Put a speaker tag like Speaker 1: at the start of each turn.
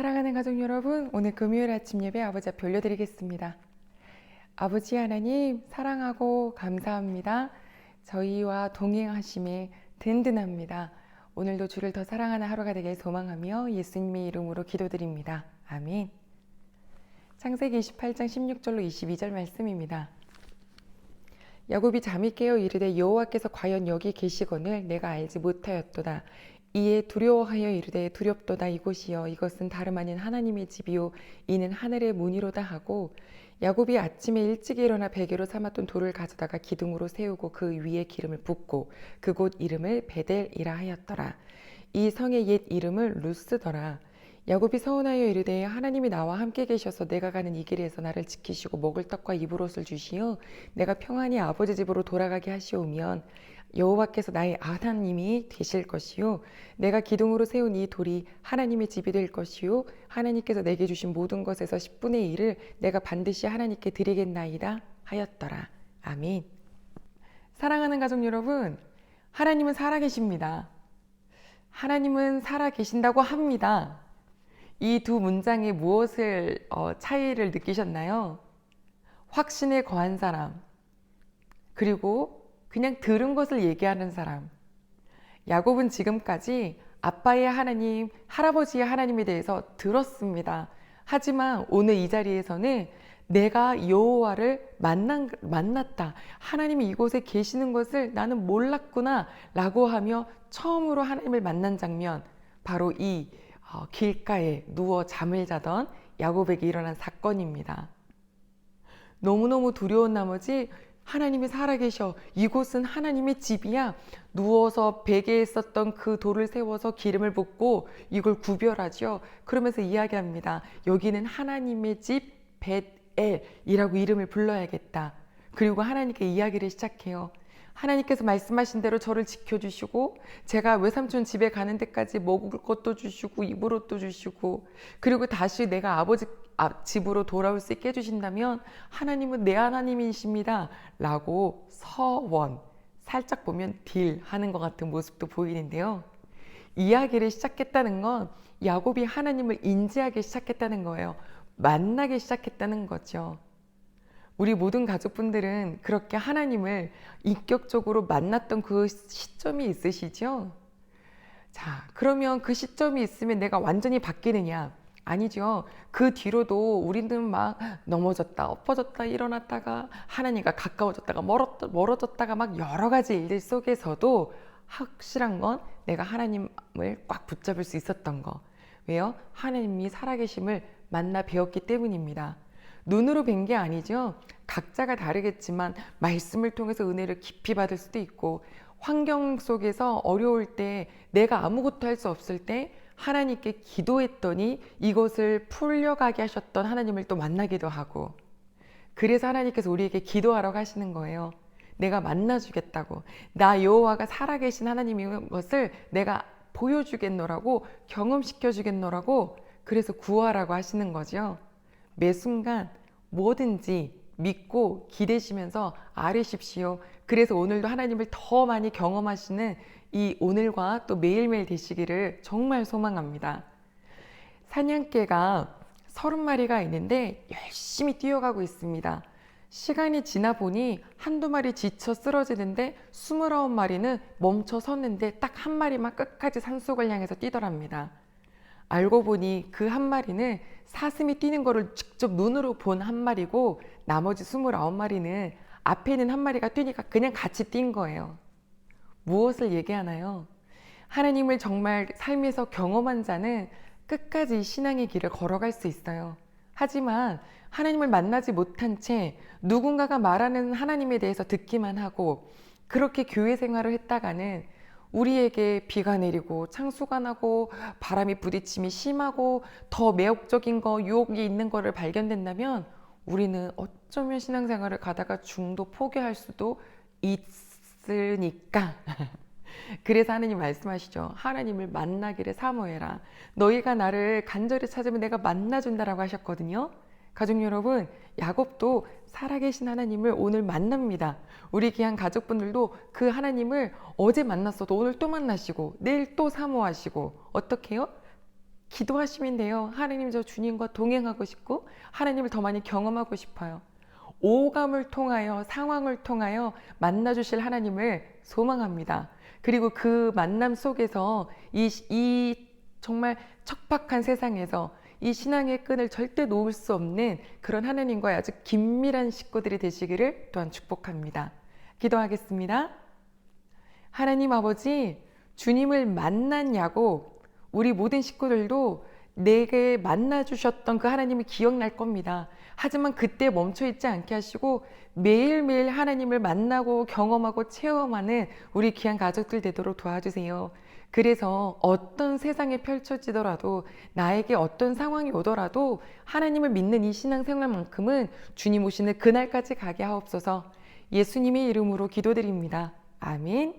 Speaker 1: 사랑하는 가족 여러분, 오늘 금요일 아침 예배 아버지 앞에 올려드리겠습니다. 아버지 하나님, 사랑하고 감사합니다. 저희와 동행하심에 든든합니다. 오늘도 주를 더 사랑하는 하루가 되길 소망하며 예수님의 이름으로 기도드립니다. 아멘. 창세기 28장 16절로 22절 말씀입니다. 야곱이 잠이 깨어 이르되 여호와께서 과연 여기 계시거늘 내가 알지 못하였도다. 이에 두려워하여 이르되 두렵도다 이곳이여 이것은 다름 아닌 하나님의 집이요 이는 하늘의 문이로다 하고 야곱이 아침에 일찍 일어나 베개로 삼았던 돌을 가져다가 기둥으로 세우고 그 위에 기름을 붓고 그곳 이름을 베델이라 하였더라. 이 성의 옛 이름을 루스더라. 야곱이 서운하여 이르되 하나님이 나와 함께 계셔서 내가 가는 이 길에서 나를 지키시고 먹을 떡과 입을 옷을 주시어 내가 평안히 아버지 집으로 돌아가게 하시오면 여호와께서 나의 하나님이 되실 것이요 내가 기둥으로 세운 이 돌이 하나님의 집이 될 것이요 하나님께서 내게 주신 모든 것에서 10분의 1을 내가 반드시 하나님께 드리겠나이다 하였더라. 아멘. 사랑하는 가족 여러분 하나님은 살아계십니다. 하나님은 살아계신다고 합니다 이 두 문장에 무엇을 어, 차이를 느끼셨나요? 확신에 거한 사람 그리고 그냥 들은 것을 얘기하는 사람. 야곱은 지금까지 아빠의 하나님, 할아버지의 하나님에 대해서 들었습니다. 하지만 오늘 이 자리에서는 내가 여호와를 만난, 만났다. 하나님이 이곳에 계시는 것을 나는 몰랐구나. 라고 하며 처음으로 하나님을 만난 장면. 바로 이 어, 길가에 누워 잠을 자던 야곱에게 일어난 사건입니다. 너무너무 두려운 나머지 하나님이 살아계셔. 이곳은 하나님의 집이야. 누워서 베개에 있었던 그 돌을 세워서 기름을 붓고 이걸 구별하죠. 그러면서 이야기합니다. 여기는 하나님의 집 벳엘이라고 이름을 불러야겠다. 그리고 하나님께 이야기를 시작해요. 하나님께서 말씀하신 대로 저를 지켜주시고 제가 외삼촌 집에 가는 데까지 먹을 것도 주시고 입을 옷도 주시고 그리고 다시 내가 아버지 집으로 돌아올 수 있게 해주신다면 하나님은 내 하나님이십니다 라고 서원. 살짝 보면 딜 하는 것 같은 모습도 보이는데요. 이야기를 시작했다는 건 야곱이 하나님을 인지하기 시작했다는 거예요. 만나기 시작했다는 거죠 우리 모든 가족분들은 그렇게 하나님을 인격적으로 만났던 그 시점이 있으시죠? 자, 그러면 그 시점이 있으면 내가 완전히 바뀌느냐? 아니죠. 그 뒤로도 우리는 막 넘어졌다, 엎어졌다, 일어났다가 하나님과 가까워졌다가 멀어졌다가 막 여러 가지 일들 속에서도 확실한 건 내가 하나님을 꽉 붙잡을 수 있었던 거. 왜요? 하나님이 살아계심을 만나 배웠기 때문입니다. 눈으로 뵌 게 아니죠. 각자가 다르겠지만 말씀을 통해서 은혜를 깊이 받을 수도 있고 환경 속에서 어려울 때 내가 아무것도 할 수 없을 때 하나님께 기도했더니 이것을 풀려가게 하셨던 하나님을 또 만나기도 하고 그래서 하나님께서 우리에게 기도하라고 하시는 거예요. 내가 만나주겠다고 나 여호와가 살아계신 하나님인 것을 내가 보여주겠노라고 경험시켜주겠노라고 그래서 구하라고 하시는 거죠. 매 순간 뭐든지 믿고 기대시면서 아뢰십시오. 그래서 오늘도 하나님을 더 많이 경험하시는 이 오늘과 또 매일매일 되시기를 정말 소망합니다. 사냥개가 서른 마리가 있는데 열심히 뛰어가고 있습니다. 시간이 지나 보니 한두 마리 지쳐 쓰러지는데 스물아홉 마리는 멈춰 섰는데 딱 한 마리만 끝까지 산속을 향해서 뛰더랍니다. 알고 보니 그 한 마리는 사슴이 뛰는 거를 직접 눈으로 본 한 마리고 나머지 29마리는 앞에 있는 한 마리가 뛰니까 그냥 같이 뛴 거예요. 무엇을 얘기하나요? 하나님을 정말 삶에서 경험한 자는 끝까지 신앙의 길을 걸어갈 수 있어요. 하지만 하나님을 만나지 못한 채 누군가가 말하는 하나님에 대해서 듣기만 하고 그렇게 교회 생활을 했다가는 우리에게 비가 내리고 창수가 나고 바람이 부딪힘이 심하고 더 매혹적인 거 유혹이 있는 거를 발견된다면 우리는 어쩌면 신앙생활을 가다가 중도 포기할 수도 있으니까 그래서 하나님 말씀하시죠. 하나님을 만나기를 사모해라. 너희가 나를 간절히 찾으면 내가 만나준다라고 하셨거든요. 가족 여러분, 야곱도 살아계신 하나님을 오늘 만납니다. 우리 귀한 가족분들도 그 하나님을 어제 만났어도 오늘 또 만나시고 내일 또 사모하시고 어떻게 해요? 기도하시면 돼요. 하나님 저 주님과 동행하고 싶고 하나님을 더 많이 경험하고 싶어요. 오감을 통하여 상황을 통하여 만나 주실 하나님을 소망합니다. 그리고 그 만남 속에서 이, 이 정말 척박한 세상에서 이 신앙의 끈을 절대 놓을 수 없는 그런 하나님과의 아주 긴밀한 식구들이 되시기를 또한 축복합니다. 기도하겠습니다. 하나님 아버지, 주님을 만났냐고 우리 모든 식구들도 내게 만나 주셨던 그 하나님이 기억날 겁니다. 하지만 그때 멈춰 있지 않게 하시고 매일매일 하나님을 만나고 경험하고 체험하는 우리 귀한 가족들 되도록 도와주세요. 그래서 어떤 세상에 펼쳐지더라도 나에게 어떤 상황이 오더라도 하나님을 믿는 이 신앙생활만큼은 주님 오시는 그날까지 가게 하옵소서 예수님의 이름으로 기도드립니다. 아멘.